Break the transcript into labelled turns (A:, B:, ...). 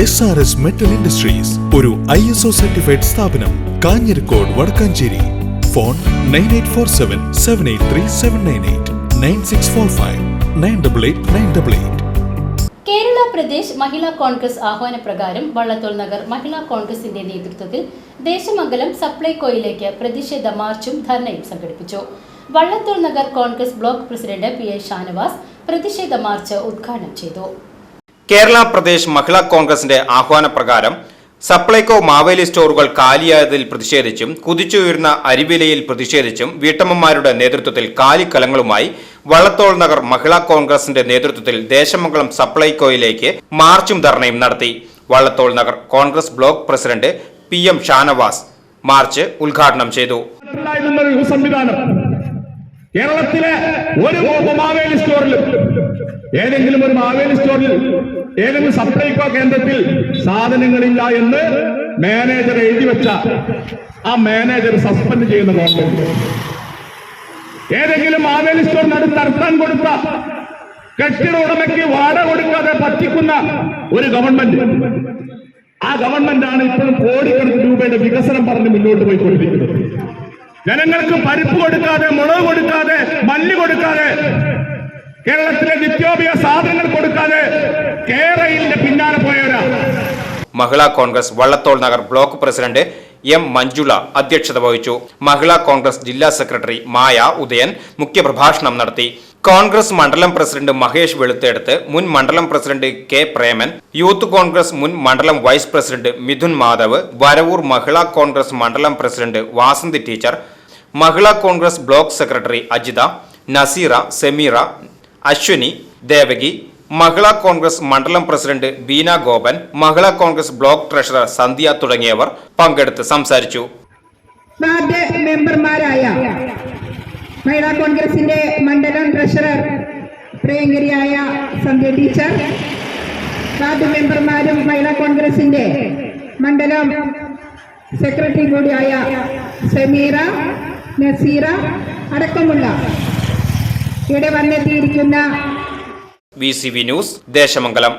A: S R S metal industries ഒരു I S O certified സ്ഥാപനം Kanjirakode Vadakkanchery. Phone nine eight four seven seven eight three seven nine eight nine six four five nine double eight nine double eight
B: Kerala Pradesh Mahila Congress ആഹ്വാനപ്രകാരം Vallathol Nagar Mahila കോൺഗ്രസിന്റെ നേതൃത്വത്തിൽ ദേശമംഗലം സപ്ലൈകോയിലേക്ക് പ്രതിഷേധ മാർച്ചും ധർണയും സംഘടിപ്പിച്ചു. Vallathol Nagar Congress block president P A Shanavas പ്രതിഷേധ march ഉദ്ഘാടനം ചെയ്തു.
C: കേരള പ്രദേശ് മഹിളാ കോൺഗ്രസിന്റെ ആഹ്വാനപ്രകാരം സപ്ലൈകോ മാവേലി സ്റ്റോറുകൾ കാലിയായതിൽ പ്രതിഷേധിച്ചും കുതിച്ചുയർന്ന അരിവിലയിൽ പ്രതിഷേധിച്ചും വീട്ടമ്മമാരുടെ നേതൃത്വത്തിൽ കാലിക്കലങ്ങളുമായി വള്ളത്തോൾ നഗർ മഹിളാ കോൺഗ്രസിന്റെ നേതൃത്വത്തിൽ ദേശമംഗളം സപ്ലൈകോയിലേക്ക് മാർച്ചും ധർണയും നടത്തി. Vallathol Nagar Congress block president P M Shanavas march ഉദ്ഘാടനം ചെയ്തു.
D: കേരളത്തിലെ ഒരു മാവേലി സ്റ്റോറിലും ഏതെങ്കിലും ഒരു മാവേലി സ്റ്റോറിൽ ഏതെങ്കിലും സപ്ലൈകോ കേന്ദ്രത്തിൽ സാധനങ്ങളില്ല എന്ന് മാനേജർ എഴുതി വെച്ച ആ മാനേജർ സസ്പെൻഡ് ചെയ്യുന്ന ഗവൺമെന്റ് ഏതെങ്കിലും മാവേലി സ്റ്റോറിനടുത്ത് നടത്താൻ കൊടുത്ത കെട്ടിട ഉടമയ്ക്ക് വാട കൊടുക്കാതെ പറ്റിക്കുന്ന ഒരു ഗവൺമെന്റ് ആ ഗവൺമെന്റ് ആണ് ഇപ്പോഴും കോടിക്കണക്കിന് രൂപയുടെ വികസനം പറഞ്ഞ് മുന്നോട്ട് പോയിക്കൊണ്ടിരിക്കുന്നത്. ജനങ്ങൾക്ക് പരിപ്പ് കൊടുക്കാതെ മുളക് കൊടുക്കാതെ മല്ലി കൊടുക്കാതെ കേരളത്തിലെ നിത്യോപയോഗ സാധനങ്ങൾ കൊടുക്കാതെ കേരളത്തിന്റെ പിന്നാലെ പോയവരാ.
C: Mahila Congress Vallathol Nagar block president M Manjula അധ്യക്ഷത വഹിച്ചു. മഹിളാ കോൺഗ്രസ് ജില്ലാ സെക്രട്ടറി മായ ഉദയൻ മുഖ്യപ്രഭാഷണം നടത്തി. കോൺഗ്രസ് മണ്ഡലം പ്രസിഡന്റ് മഹേഷ് വെളുത്തെടുത്ത് മുൻ മണ്ഡലം president K Preman youth Congress മുൻ മണ്ഡലം വൈസ് പ്രസിഡന്റ് മിഥുൻ മാധവ് വരവൂർ മഹിളാ കോൺഗ്രസ് മണ്ഡലം president Vasanthi teacher Mahila Congress block secretary Ajitha Naseera Semeera Ashwini Devaki Mahila Congress മണ്ഡലം president Beena Gopan Mahila Congress block treasurer Sandhya തുടങ്ങിയവർ പങ്കെടുത്ത് സംസാരിച്ചു.
E: വാർഡ് മെമ്പർമാരായ മഹിളാ കോൺഗ്രസിന്റെ മണ്ഡലം ട്രഷറർ പ്രിയങ്കരിയായ സന്ധ്യ ടീച്ചർ വാർഡ് മെമ്പർമാരും മഹിളാ കോൺഗ്രസിന്റെ മണ്ഡലം സെക്രട്ടറി കൂടിയായ സമീറ നസീറ അടക്കമുള്ള ഇവിടെ വന്നെത്തിയിരിക്കുന്ന
C: V C V news Desamangalam.